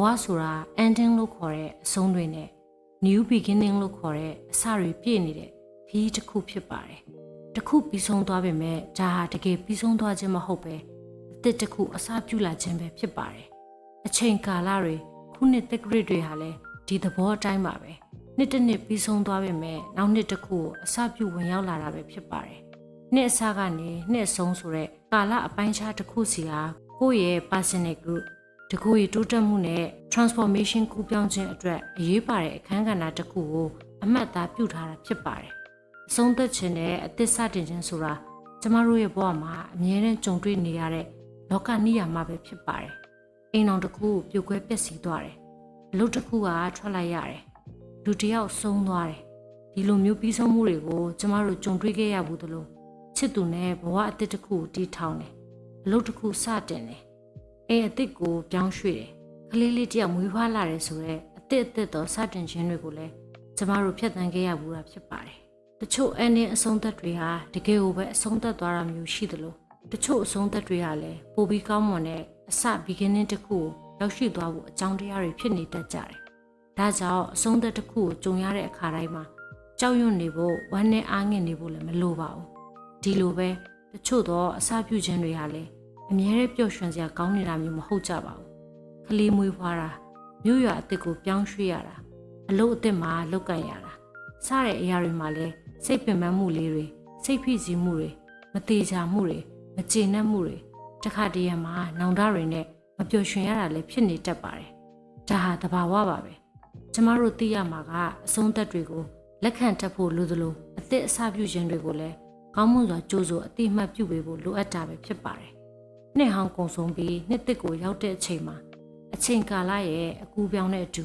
ဝဆိုတာ ending လို့ခေါ်တဲ့အဆုံးတွေနဲ့ new beginning လို့ခေါ်တဲ့အစတွေပြည့်နေတဲ့ခရီးတစ်ခုဖြစ်ပါတယ်တစ်ခုပြီးဆုံးသွားပေမဲ့ဒါဟာတကယ်ပြီးဆုံးသွားခြင်းမဟုတ်ပဲအသစ်တစ်ခုအစပြုလာခြင်းပဲဖြစ်ပါတယ်အချိန်ကာလတွေခုနှစ်တက္ကရာတွေဟာလည်းဒီသဘောအတိုင်းပါပဲနှစ်တစ်နှစ်ပြီးဆုံးသွားပေမဲ့နောက်နှစ်တစ်ခုကိုအစပြုဝင်ရောက်လာတာပဲဖြစ်ပါတယ်နှစ်အစကနေနှစ်အဆုံးဆိုတဲ့ကာလအပိုင်းခြားတစ်ခုစီဟာကိုယ့်ရဲ့ personal group တကူရီတိုးတက်မှုနဲ့ transformation ကူးပြောင်းခြင်းအတွက်အရေးပါတဲ့အခန်းကဏ္ဍတစ်ခုကိုအမှတ်သားပြုထားတာဖြစ်ပါတယ်။အဆုံးသက်ခြင်းနဲ့အသစ်စတင်ခြင်းဆိုတာကျမတို့ရဲ့ဘဝမှာအမြဲတမ်းကြုံတွေ့နေရတဲ့လောကနိယာမပဲဖြစ်ပါတယ်။အိမ်အောင်တစ်ခုကိုပြိုကွဲပျက်စီးသွားတယ်။အလုပ်တစ်ခုကထွက်လိုက်ရတယ်။လူတစ်ယောက်ဆုံးသွားတယ်။ဒီလိုမျိုးပြီးဆုံးမှုတွေကိုကျမတို့ကြုံတွေ့ခဲ့ရဘူးသလိုချစ်သူနဲ့ဘဝအသစ်တစ်ခုကိုတည်ထောင်တယ်။အလုပ်တစ်ခုစတင်တယ်။ အဲအသစ်ကိုပြောင်းရွှေ့တယ်။ကလေးလေးတယောက်မွေးဖွားလာတယ်ဆိုတော့အသစ်အသစ်သောစတင်ခြင်းတွေကိုလည်းကျမတို့ဖြတ်သန်းခဲ့ရဘူးတာဖြစ်ပါတယ်။တချို့အနည်းအဆုံးသက်တွေဟာတကယ်ကိုပဲအဆုံးသက်သွားတာမျိုးရှိသလိုတချို့အဆုံးသက်တွေဟာလည်းပိုပြီးကောင်းမွန်တဲ့အစ beginning တစ်ခုကိုရောက်ရှိသွားဖို့အကြောင်းတရားတွေဖြစ်နေတတ်ကြတယ်။ဒါကြောင့်အဆုံးသက်တစ်ခုကိုကြုံရတဲ့အခါတိုင်းမှာကြောက်ရွံ့နေဖို့ဝမ်းနဲ့အားငင်နေဖို့လည်းမလိုပါဘူး။ဒီလိုပဲတချို့သောအစပြုခြင်းတွေဟာလည်း အမြဲတမ်းပျော်ရွှင်စရာကောင်းနေတာမျိုးမဟုတ်ကြပါဘူး။ကလေးမွေးဖွားတာမြို့ရွာအစ်စ်ကိုပြောင်းရွှေ့ရတာအလုပ်အစ်စ်မှာလောက်ကန်ရတာစတဲ့အရာတွေမှာလည်းစိတ်ပင်ပန်းမှုလေးတွေစိတ်ဖိစီးမှုတွေမသေးချာမှုတွေမကျေနပ်မှုတွေတခါတရံမှာနောင်တတွေနဲ့မပျော်ရွှင်ရတာလည်းဖြစ်နေတတ်ပါတယ်။ဒါဟာသဘာဝပါပဲ။ကျမတို့သိရမှာကအဆုံးသက်တွေကိုလက်ခံတတ်ဖို့လိုသလိုအသက်အစပြုခြင်းတွေကိုလည်းကောင်းမွန်စွာကြိုးစိုးအတိအမှတ်ပြုပေးဖို့လိုအပ်တာပဲဖြစ်ပါတယ်။ နှစ်ဟောင်းကုံဆုံးပြီးနှစ်သစ်ကိုရောက်တဲ့အချိန်မှာအချိန်ကာလရဲ့အကူပြောင်းတဲ့အတူ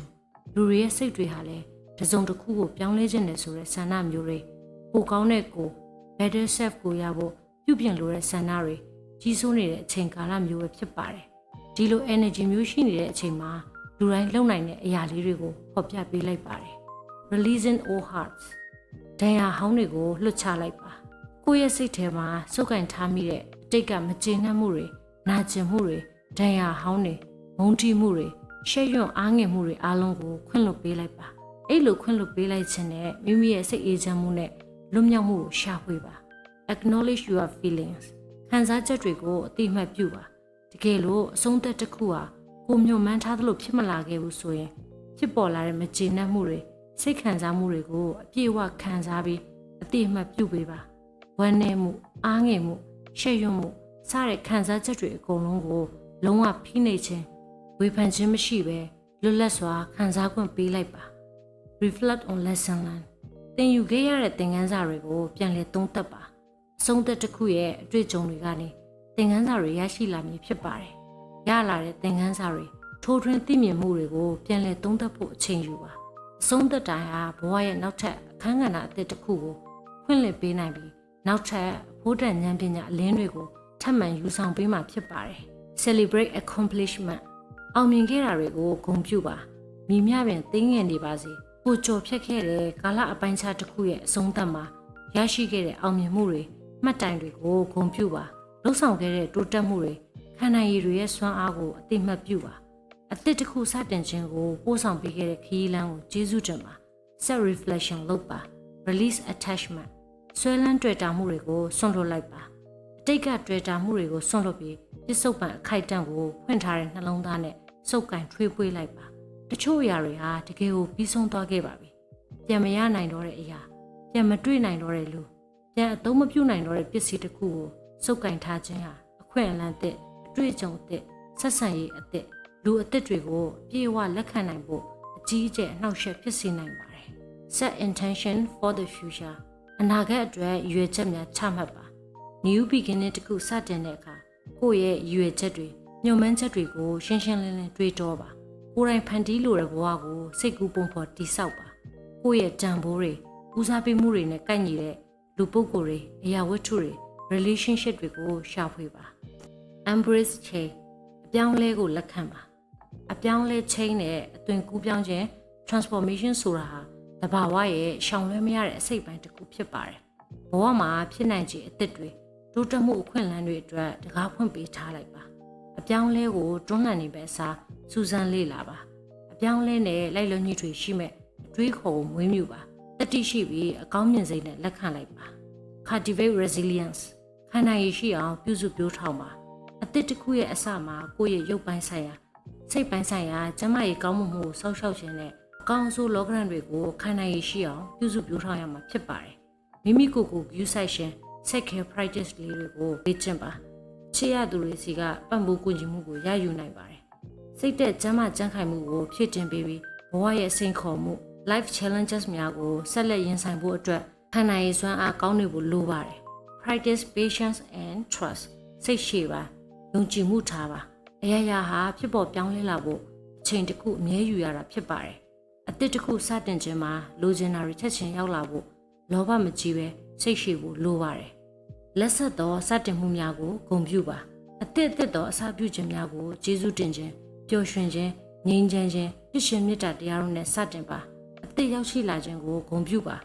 လူတွေရဲ့စိတ်တွေဟာလည်းတစုံတစ်ခုကိုပြောင်းလဲခြင်းနဲ့ဆိုတဲ့ဆန္ဒမျိုးတွေပိုကောင်းတဲ့ကို better self ကိုရဖို့ပြုပြင်လိုတဲ့ဆန္ဒတွေကြီးစိုးနေတဲ့အချိန်ကာလမျိုးပဲဖြစ်ပါတယ်ဒီလို energy မျိုးရှိနေတဲ့အချိန်မှာလူတိုင်းလုံနိုင်တဲ့အရာလေးတွေကိုဖော်ပြပေးလိုက်ပါတယ် releasing all hearts ဒဏ်ရာဟောင်းတွေကိုလွတ်ချလိုက်ပါကိုယ့်ရဲ့စိတ်ထဲမှာစုပ်ကင်ထားမိတဲ့အတိတ်ကမကျေနပ်မှုတွေ နာကျင်မှုတွေဒဏ်ရာဟောင်းတွေမုန်းတီးမှုတွေရှက်ရွံ့အားငယ်မှုတွေအားလုံးကိုခွင့်လွှတ်ပေးလိုက်ပါအဲ့လိုခွင့်လွှတ်ပေးလိုက်ခြင်းနဲ့မိမိရဲ့စိတ်အေးချမ်းမှုနဲ့လွတ်မြောက်မှုကိုရှာဖွေပါ acknowledge your feelings ခံစားချက်တွေကိုအတိအမှတ်ပြုပါတကယ်လို့အဆုံးသက်တစ်ခုဟာကိုမြုံမှန်းထားသလိုဖြစ်မလာခဲ့ဘူးဆိုရင်ဖြစ်ပေါ်လာတဲ့မကျေနပ်မှုတွေစိတ်ခံစားမှုတွေကိုအပြည့်အဝခံစားပြီးအတိအမှတ်ပြုပေးပါဝမ်းနည်းမှုအားငယ်မှုရှက်ရွံ့မှု စတဲ့ခံစားချက်တွေအကုန်လုံးကိုလုံးဝဖိနှိပ်ခြင်းဝေဖန်ခြင်းမရှိဘဲလွတ်လပ်စွာခံစား권ပေးလိုက်ပါ reflect on lesson learned သင်ယူခဲ့ရတဲ့သင်ခန်းစာတွေကို ပြန်လည်သုံးသပ်ပါအဆုံးသက်တစ်ခုရဲ့အတွေ့အကြုံတွေကနေသင်ခန်းစာတွေရရှိလာမည်ဖြစ်ပါတယ်ရလာတဲ့သင်ခန်းစာတွေထိုးထွင်းသိမြင်မှုတွေကိုပြန်လည်သုံးသပ်ဖို့အချိန်ယူပါအဆုံးသက်တိုင်းဟာဘဝရဲ့နောက်ထပ်အခန်းကဏ္ဍအသစ်တစ်ခုကိုဖွင့်လှစ်ပေးနိုင်ပြီးနောက်ထပ်ဘိုးတန်ဉာဏ်ပညာအလင်းတွေကို ထပ်မံယူဆောင်ပေးမှာဖြစ်ပါတယ် celebrate accomplishment အောင်မြင်ခဲ့တာတွေကိုဂုဏ်ပြုပါမိမြပင်သိငယ်နေပါစေကိုကြော်ဖြတ်ခဲ့တဲ့ကာလအပိုင်းခြားတစ်ခုရဲ့အဆုံးသတ်မှာရရှိခဲ့တဲ့အောင်မြင်မှုတွေမှတ်တိုင်တွေကိုဂုဏ်ပြုပါလှုပ်ဆောင်ခဲ့တဲ့တိုးတက်မှုတွေခံနိုင်ရည်တွေရဲ့စွမ်းအားကိုအသိမှတ်ပြုပါအသစ်တစ်ခုစတင်ခြင်းကိုပို့ဆောင်ပေးခဲ့တဲ့ခရီးလမ်းကိုကျေးဇူးတင်ပါ self reflection လုပ်ပါ release attachment ဆွဲလန်းတွေ့တာမှုတွေကိုဆွန့်လွတ်လိုက်ပါအ တိတ်ကတွေ့တာမှုတွေကိုဆွန့်လွတ်ပြီးပစ္စုပန်အခိုက်အတန့်ကိုဖွင့်ထားတဲ့နှလုံးသားနဲ့စုပ်ကန်ထွေးပွေးလိုက်ပါတချို့အရာတွေဟာတကယ်ကိုပြီးဆုံးသွားခဲ့ပါပြီပြန်မရနိုင်တော့တဲ့အရာပြန်မတွေ့နိုင်တော့တဲ့လူပြန်အသုံးမပြုနိုင်တော့တဲ့ပစ္စည်းတစ်ခုကိုစုပ်ကန်ထားခြင်းဟာအခွင့်အလမ်းတစ်အတွေ့အကြုံတစ်ဆက်ဆံရေးအတစ်လူအစ်တွေကိုပြေဝလက်ခံနိုင်ဖို့အကြီးအကျယ်အနှောက်အယှက်ဖြစ်စေနိုင်ပါတယ် set intention for the future အနာဂတ်အတွက်ရွေချက်များချမှတ်ပါ new beginning တစ်ခုစတင်တဲ့အခါကိုယ့်ရဲ့ရွေချက်တွေညှို့မှန်းချက်တွေကို ရှင်းရှင်းလင်းလင်းတွေးတောပါကိုယ်တိုင်ဖန်တီးလိုတဲ့ဘဝကိုစိတ်ကူးပုံဖော်တိဆောက်ပါကိုယ့်ရဲ့တန်ဖိုးတွေဦးစားပေးမှုတွေနဲ့ကိုက်ညီတဲ့လူပုဂ္ဂိုလ်တွေအရာဝတ္ထုတွေ relationship တွေကိုရှာဖွေပါ embrace change အပြောင်းလဲကိုလက်ခံပါအပြောင်းလဲ change နဲ့အသွင်ကူးပြောင်းခြင်း transformation ဆိုတာဟာတဘာဝရဲ့ရှောင်လွှဲမရတဲ့အစိတ်ပိုင်းတစ်ခုဖြစ်ပါတယ်ဘဝမှာဖြစ်နိုင်ခြေအသစ်တွေ တိုးတက်မှုအခွင့်အလမ်းတွေအတွက်တကားဖွင့်ပေးထားလိုက်ပါအပြောင်းလဲကိုတွန်းလှန်နေပဲအစားစူးစမ်းလေ့လာပါအပြောင်းလဲနဲ့လိုက်လွန်ညှိတွေရှိမဲ့အတွေးခေါ်ကိုမွေးမြူပါတတိရှိပြီးအကောင်းမြင်စိတ်နဲ့လက်ခံလိုက်ပါ cultivate resilience ခန္ဓာရည်ရှိအောင်ပြုစုပြောထောင်ပါအသစ်တစ်ခုရဲ့အစမှာကိုယ့်ရဲ့ရုပ်ပိုင်းဆိုင်ရာစိတ်ပိုင်းဆိုင်ရာကျန်းမာရေးကောင်းမှုမှုကိုစောင့်ရှောက်ခြင်းနဲ့အကောင်းအဆိုးလောကရန်တွေကိုခန္ဓာရည်ရှိအောင်ပြုစုပြောထောင်ရမှာဖြစ်ပါတယ်မိမိကိုယ်ကိုဂရုစိုက်ခြင်း self care practice လေးတွေကိုလေ့ကျင့်ပါချေရသူတွေစီကပံ့ပိုးကူညီမှုကိုရယူနိုင်ပါတယ်စိတ်သက်ကျန်းမာကြံ့ခိုင်မှုကိုဖြည့်တင်ပေးပြီးဘဝရဲ့စိန်ခေါ်မှု life challenges များကိုဆက်လက်ရင်ဆိုင်ဖို့အတွက်ခန္ဓာရည်စွမ်းအားကောင်းနေဖို့လိုပါတယ် practice patience and trust စိတ်ရှည်ပါယုံကြည်မှုထားပါအရာရာဟာဖြစ်ပေါ်ပြောင်းလဲလာဖို့အချိန်တစ်ခုအမြဲယူရတာဖြစ်ပါတယ်အသစ်တစ်ခုစတင်ခြင်းမှာလိုချင်တာတွေချက်ချင်းရောက်လာဖို့လောဘမကြီးပဲ စိတ်ရှည်ဖို့လိုပါတယ်လက်ဆက်သောစတင်မှုများကိုဂုဏ်ပြုပါအသစ်အသစ်သောအစာပြုခြင်းများကိုကျေးဇူးတင်ခြင်းပျော်ရွှင်ခြင်းငြိမ်းချမ်းခြင်းဖြစ်ရှင်မေတ္တာတရားတို့နဲ့စတင်ပါအသစ်ရောက်ရှိလာခြင်းကိုဂုဏ်ပြုပါ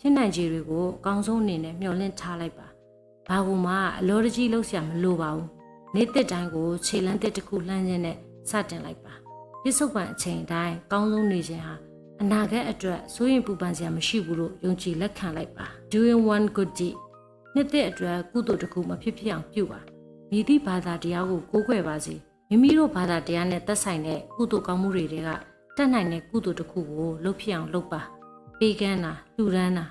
ဖြစ်နိုင်ခြေတွေကိုအကောင်းဆုံးအနေနဲ့မျှော်လင့်ထားလိုက်ပါဘာကူမှအလောတကြီးလောက်ဆရာမလိုပါဘူးနေ့တစ်တိုင်းကိုခြေလန်းတစ်တစ်ခုလှမ်းခြင်းနဲ့စတင်လိုက်ပါပြစ္ဆုတ်ပံအချိန်တိုင်းကောင်းဆုံးနေခြင်းဟာ အနာဂတ်အတွက်စိုးရင်ပူပန်စရာမရှိဘူးလို့ယုံကြည်လက်ခံလိုက်ပါ doing one good deed နှစ်သက်အတွက်ကုသိုလ်တစ်ခုမဖြစ်ဖြစ်အောင်ပြုပါမိသည့်ဘာသာတရားကိုကိုးကွယ်ပါစေမိမိတို့ဘာသာတရားနဲ့သက်ဆိုင်တဲ့ကုသိုလ်ကောင်းမှုတွေကတတ်နိုင်တဲ့ကုသိုလ်တစ်ခုကိုလုပ်ဖြစ်အောင်လုပ်ပါပေးကမ်းတာလှူဒန်းတာ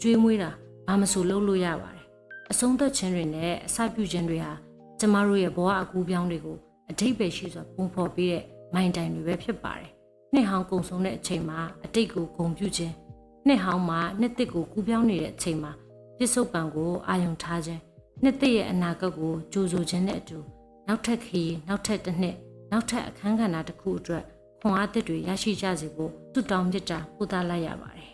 ကျွေးမွေးတာဘာမဆိုလုပ်လို့ရပါတယ်အဆုံးသက်ခြင်းတွေနဲ့အစပြုခြင်းတွေဟာကျမတို့ရဲ့ဘဝအကူပြောင်းတွေကိုအတိတ်ပဲရှိစွာပုံဖော်ပေးတဲ့မိုင်တိုင်တွေပဲဖြစ်ပါတယ် နှစ်ဟောင်းကုံဆုံးတဲ့အချိန်မှာအတိတ်ကိုဂုံပြုခြင်းနှစ်ဟောင်းမှာနှစ်တစ်ကိုကူးပြောင်းနေတဲ့အချိန်မှာပြစ္ဆုတ်ပံကိုအာယုံထားခြင်းနှစ်တစ်ရဲ့အနာဂတ်ကိုကြိုးဆိုခြင်းနဲ့အတူနောက်ထပ်ခရီးနောက်ထပ်တစ်နှစ်နောက်ထပ်အခန်းကဏ္ဍတစ်ခုအတွက်ခွန်အားသစ်တွေရရှိကြစေဖို့ဆုတောင်းမြတ်တာပို့သလိုက်ရပါတယ်